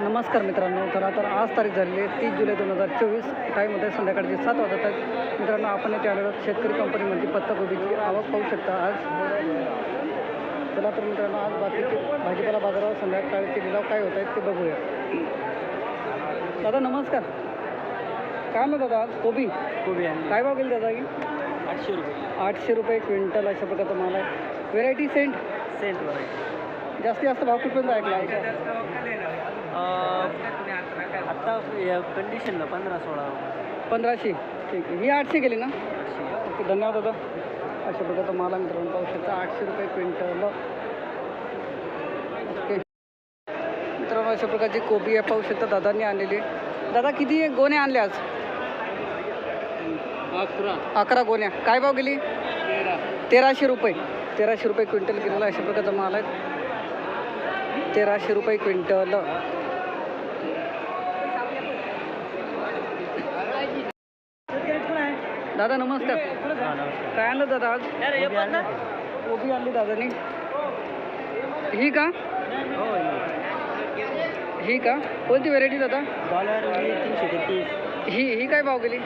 नमस्कार मित्रांनो तर आता आज तारीख झालेली आहे तीस जुलै दोन हजार चोवीस. टाईम होते संध्याकाळचे सात वाजत आहेत मित्रांनो आपण येथे आलेलो शेतकरी कंपनीमध्ये पत्ताकोबीची आवक पाहू शकता आज. चला तर मित्रांनो आज बाकीचे भाजीपाला बाजारावर संध्याकाळचे लिलाव काय होत आहेत ते बघूया. दादा नमस्कार. काय म्हणत दादा आज कोबी? कोबी आणि काय भाव गेली दादा ही? आठशे रुपये. आठशे रुपये क्विंटल अशा प्रकारचा माल आहे. व्हेरायटी सेंट सेंट व्हरायटी जास्तीत जास्त भाव कुठपर्यंत ऐकला? आहे आत्ता या कंडिशनला पंधरा सोळा पंधराशे. ठीक आहे. ही आठशे गेली ना? ओके धन्यवाद दादा. अशा प्रकारचा माल आहे मित्रांनो. पाहू शकता आठशे रुपये क्विंटल. ओके. मित्रांनो अशा प्रकारची कोबी आहे. पाहू शकता दादांनी आणलेली. दादा किती गोण्या आणल्या आज? अकरा. अकरा गोण्या. काय भाव गेली? तेराशे रुपये. तेराशे रुपये क्विंटल गेलेला अशा प्रकारचा माल आहे. तेराशे रुपये क्विंटल. दादा नमस्कार. काय आणलं दादा आज? कोबी आणली दादानी. ही का? ही का? कोणती व्हेरायटी दादा? डॉलर तीनशे तेहतीस ही ही काय भाव गेली?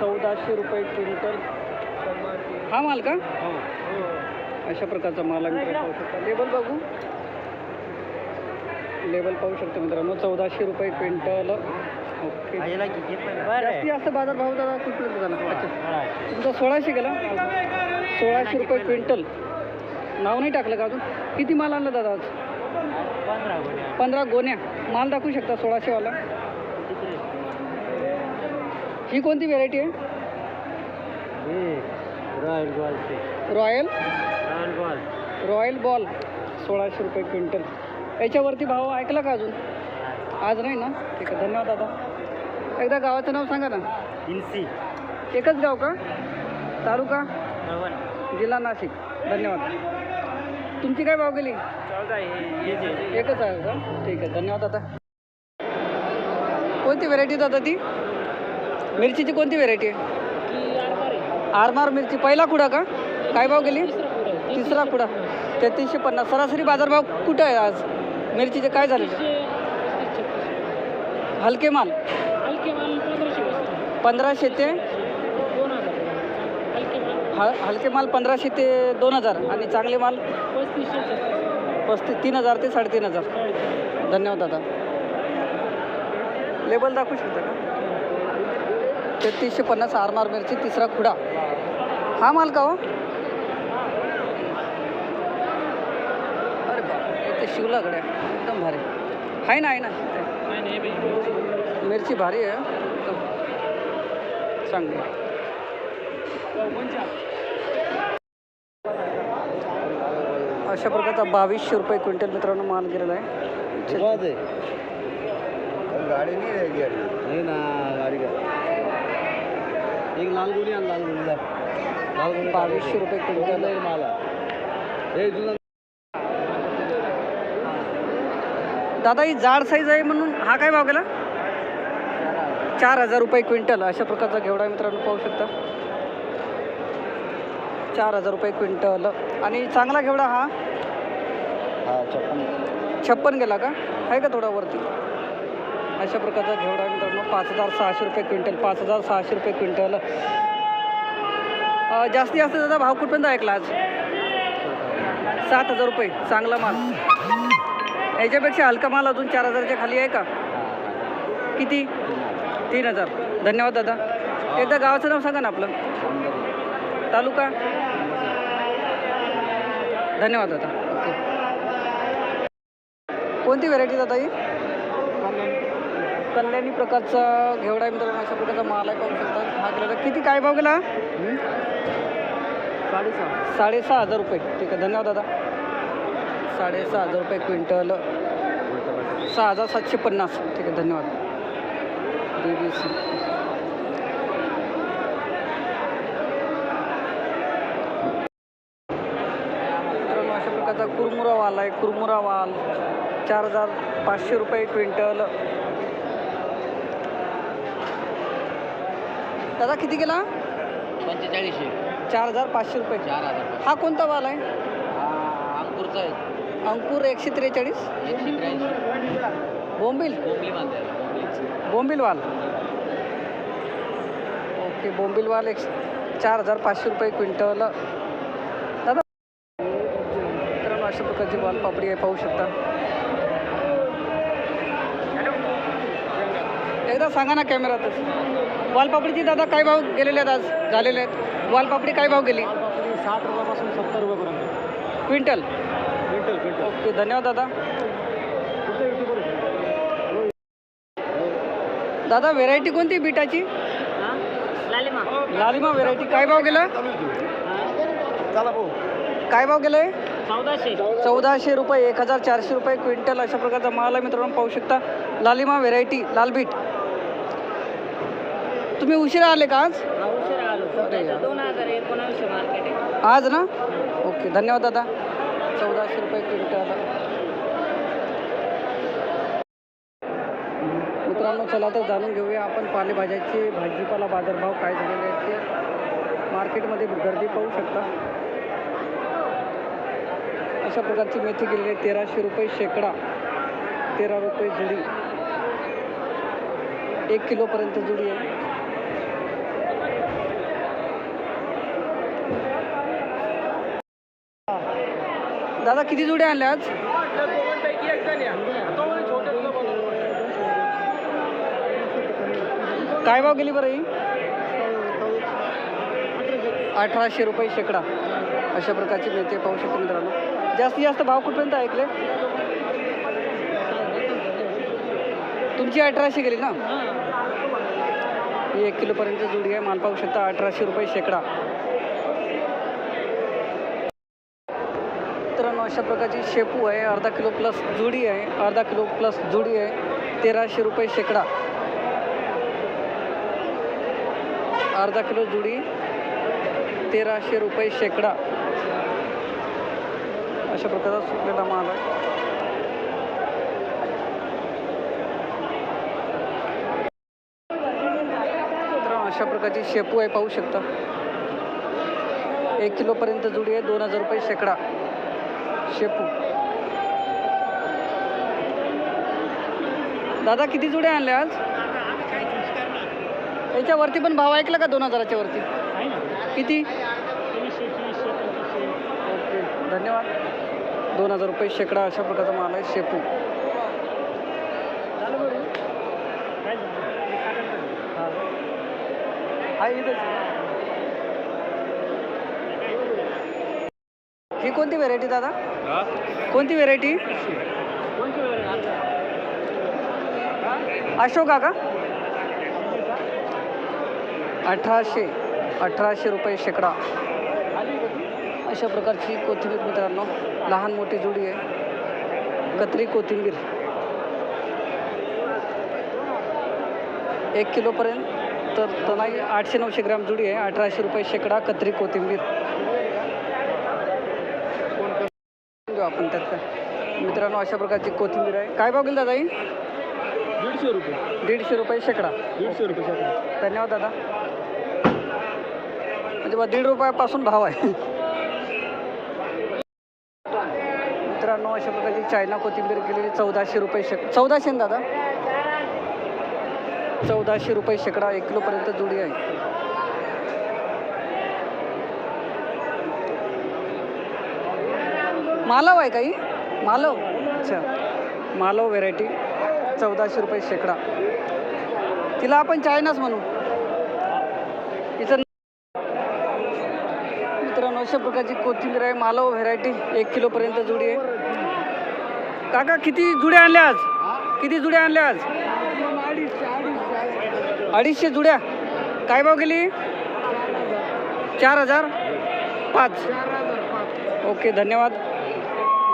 चौदाशे रुपये क्विंटल. हा माल का? अशा प्रकारचा माल आम्ही पाहू शकता. लेबल बघू. लेबल पाहू शकतो मित्रांनो. चौदाशे रुपये क्विंटल. ओके. किती पण जास्त बाजार भाव दादा कुठपर्यंत झाला. अच्छा. तुमचा सोळाशे गेला. सोळाशे रुपये क्विंटल. नाव नाही टाकलं का अजून? किती माल आणला दादा आज? पंधरा गोण्या. माल दाखवू शकता सोळाशेवाला? ही कोणती व्हेरायटी आहे? Royal gold royal? Royal gold. Royal ball. सोळाशे रुपये क्विंटल. याच्यावरती भाव ऐकला का अजून? आज नाही ना? ठीक आहे धन्यवाद दादा. एकदा गावाचं नाव सांगा ना. इंसी एकच गाव का? तालुका? जिल्हा नाशिक. धन्यवाद. तुमची काय भाव गेली? हे एकच आहे का? ठीक आहे. धन्यवाद दादा कोणती व्हेरायटी दादा ती? मिरचीची कोणती व्हेरायटी आहे? आरमार मिरची. पहिला कुडा का? काय भाव गेली? तिसरा कुडा. तेहतीसशे पन्नास. सरासरी बाजारभाव कुठं आहे आज? मिरचीचे काय झाले? हलके माल. पंधराशे ते ह हलके माल पंधराशे ते दोन हजार आणि चांगले माल पस्तीस तीन हजार ते साडेतीन हजार. धन्यवाद दादा. लेबल दाखवू शकता का? तेहतीसशे पन्नास आरमार मिरची तिसरा खुडा. हा माल का हो? अरे बाप ते शिवला गड्या. एकदम भारी. आहे ना आहे ना. मिरची भारी आहे. चांगली. अशा प्रकारचा बावीसशे रुपये क्विंटल मित्रांनो माल गेलेला आहे. गाडी नाही ना गाडी का एक लाल गुणी आण लाल गुणी लाल गुणी बावीसशे रुपये क्विंटल. आहे मला. हे तुला दादा ही जाड साईज आहे म्हणून हा काय भाव गेला? चार हजार रुपये क्विंटल अशा प्रकारचा घेवडा मित्रांनो पाहू शकता. चार हजार रुपये क्विंटल. आणि चांगला घेवडा हा? छप्पन. छप्पन गेला का? आहे का थोडा वरती? अशा प्रकारचा घेवडा मित्रांनो पाच हजार सहाशे रुपये क्विंटल पाच हजार सहाशे रुपये क्विंटल. जास्तीत जास्त दादा भाव कुठपर्यंत ऐकला आज? सात हजार रुपये चांगला माल. याच्यापेक्षा हलका माल अजून चार हजारच्या खाली आहे का? किती? तीन हजार. धन्यवाद दादा. एकदा गावाचं नाव सांगा ना आपलं. तालुका? धन्यवाद दादा. ओके. कोणती व्हरायटी दादा ही? कल्याणी प्रकारचा घेवडा आहे मित्रांनो. अशा प्रकारचा माल आहे पाहू शकता हा केला किती काय भाव गेला? साडेसहा साडेसहा हजार रुपये. ठीक आहे धन्यवाद दादा. साडेसहा हजार रुपये क्विंटल. सहा हजार सातशे पन्नास. ठीक आहे धन्यवाद. सी मित्रांनो अशा प्रकारचा कुरमुरा वाल आहे. कुरमुरा वाल चार हजार पाचशे रुपये क्विंटल. दादा किती गेला पंचेचाळीसशे. चार हजार पाचशे रुपये. चार हजार हा कोणता वाल आहे? अंकुरचा आहे. अंकुर एकशे त्रेचाळीस? बोंबील? बोंबील वाल ओके बोंबील वाल एक चार हजार पाचशे रुपये क्विंटल. दादा मित्रांनो अशा प्रकारची वाल पापडी आहे पाहू शकता. एकदा सांगा ना कॅमेरातच. वालपापडीची दादा काय भाव गेलेले आहेत आज? झालेले आहेत. वालपापडी काय भाव गेली? साठ रुपयापासून सत्तर रुपयापर्यंत. क्विंटल. Quintal quintal. ओके धन्यवाद दादा कुठे युट्यूबर दादा व्हेरायटी कोणती बीटाची? लालिमा. व्हेरायटी काय भाव गेला? काय भाव गेलाय? चौदाशे. चौदाशे रुपये एक हजार चारशे रुपये क्विंटल अशा प्रकारचा माल आहे मित्रांनो पाहू शकता. लालिमा व्हेरायटी लाल बीट. तुम्ही उशिरा आले का आज? आज ना? ओके धन्यवाद दादा. चौदाशे रुपये क्विंटल. मित्रांनो चला तर जाणून घेऊया आपण पालेभाज्याचे भाजीपाला बाजारभाव काय झालेले आहेत ते. मार्केटमध्ये गर्दी पाहू शकता. अशा प्रकारची मेथी गेलेली आहे. तेराशे रुपये शेकडा तेरा रुपये जुडी. एक किलोपर्यंत जुडी आहे. दादा किती जुड्या आणल्या आज? काय भाव गेली बरं ही? अठराशे रुपये शेकडा. अशा प्रकारची मेथी पाहू शकतो मित्रांनो. जास्तीत जास्त भाव कुठपर्यंत ऐकले? तुमची अठराशे गेली ना? ही एक किलोपर्यंत जुडी आहे. माल पाहू शकता अठराशे रुपये शेकडा. मित्रांनो अशा प्रकारची शेपू आहे. अर्धा किलो प्लस जुडी आहे. अर्धा किलो प्लस जुडी आहे. तेराशे रुपये शेकडा. अर्धा किलो जुडी तेराशे रुपये शेकडा. अशा प्रकारचा सुकलेला माल आहे. अशा प्रकारची शेपू आहे पाहू शकता. एक किलोपर्यंत जुडी आहे दोन हजार रुपये शेकडा. शेपू. दादा किती जुड्या आणल्या आज? याच्यावरती पण भाव ऐकला का दोन हजाराच्या वरती? किती? ओके धन्यवाद. दोन हजार रुपये शेकडा अशा प्रकारचा माल आहे शेपू. हा. ही कोणती व्हेरायटी दादा? कोणती व्हेरायटी अशोका का अठराशे अठराशे रुपये शेकडा. अशा प्रकारची कोथिंबीर मित्रांनो लहान मोठी जुडी आहे. कत्री कोथिंबीर. एक किलोपर्यंत तर तनाई आठशे नऊशे ग्रॅम जुडी आहे. अठराशे रुपये शेकडा कत्री कोथिंबीर. घेऊ आपण त्यात काय. मित्रांनो अशा प्रकारची कोथिंबीर आहे. काय भाव गेली दादा ही दीडशे रुपये. दीडशे रुपये शेकडा. दीडशे रुपये शेकडा. धन्यवाद दादा. म्हणजे बा दीड रुपयापासून भाव आहे. मित्रांनो अशा प्रकारची चायना कोथिंबीर गेलेली चौदाशे रुपये शेक चौदाशे ना दादा? चौदाशे रुपये शेकडा एक किलोपर्यंत जुडी आहे. मालव आहे काही? मालव? अच्छा. मालव व्हेरायटी चौदाशे रुपये शेकडा. तिला आपण चायनाच म्हणू. मित्रांनो अशा प्रकारची कोथिंबीर आहे मालव व्हेरायटी एक किलोपर्यंत जुडी आहे. काका किती जुड्या आणल्या आज? किती जुड्या आणल्या आज? अडीचशे जुड्या. काय भाव गेली? चार हजार पाच. ओके धन्यवाद.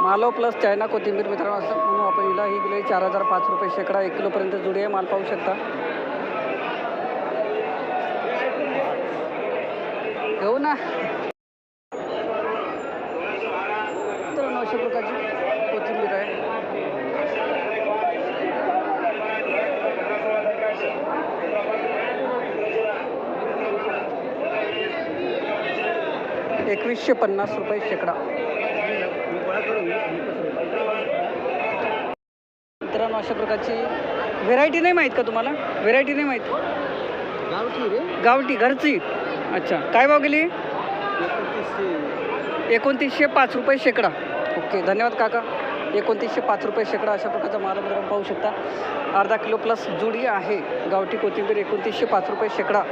मालव प्लस चायना कोथिंबीर मित्रांनो असं म्हणून आपण हिला ही गेली चार हजार पाच रुपये शेकडा एक किलोपर्यंत जुडी आहे माल पाहू शकता. घेऊ ना मित्रांनो अशा प्रकारची कोथिंबीर आहे एकवीसशे पन्नास रुपये शेकडा. मित्रांनो अशा प्रकारची व्हेरायटी नाही माहीत का तुम्हाला? व्हेरायटी नाही माहीत? गावठी घरची. अच्छा काय भाव गेली? एकोणतीसशे पाच रुपये शेकडा. ओके धन्यवाद काका. एकोणतीसशे पाच रुपये शेकडा अशा प्रकारचा माल आपण पाहू शकता. अर्धा किलो प्लस जुडी आहे. गावठी कोथिंबीर एकोणतीसशे पाच रुपये शेकडा.